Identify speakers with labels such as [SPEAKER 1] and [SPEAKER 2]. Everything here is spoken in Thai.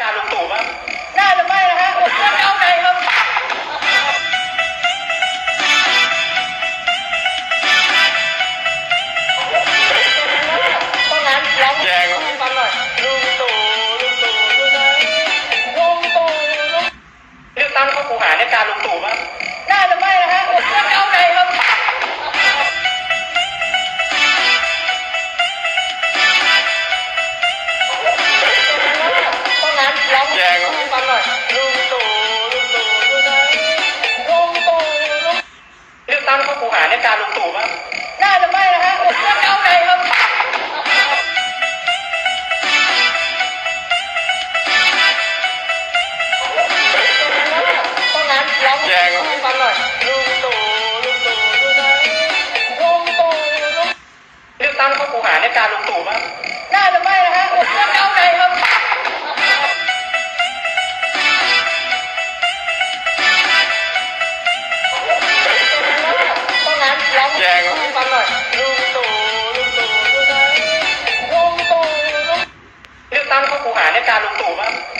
[SPEAKER 1] การลุงตู่ป่ะ
[SPEAKER 2] น่าจะไม่นะฮะเอาไหนครับเพราะงั้นร้อง
[SPEAKER 1] แยงวะ
[SPEAKER 2] ให้ฟังหน่อย
[SPEAKER 1] ลุงตู่ลุงตู่อยู่ไหน
[SPEAKER 2] ลุงตู่ลุง
[SPEAKER 1] เลือกตั้งเข้าคูหาเนี่ยการลุงตู่ป่ะ
[SPEAKER 2] น่าจ ง
[SPEAKER 1] เข้าคูหาเนี่ยการลุงตู่ป่ะ
[SPEAKER 2] น่าจะไม่นะฮะเอาไหนครับเพราะงั้นร้อง
[SPEAKER 1] แยงวะ
[SPEAKER 2] ให้ฟังหน่อย
[SPEAKER 1] ลุงตู่ลุงตู่อยู่ไหน
[SPEAKER 2] ลุงตู่ลุง
[SPEAKER 1] เลือกตั้งเข้าคูหาเนี่ยการลุง
[SPEAKER 2] แจงฟังหน่อย
[SPEAKER 1] ลุงตู่ลุงตู่อยู่ไหน
[SPEAKER 2] ลุงตู่ลุง
[SPEAKER 1] เลือกตั้งเข้าคูหาเนี่ยการลุงตู่ป่ะ
[SPEAKER 2] น่าง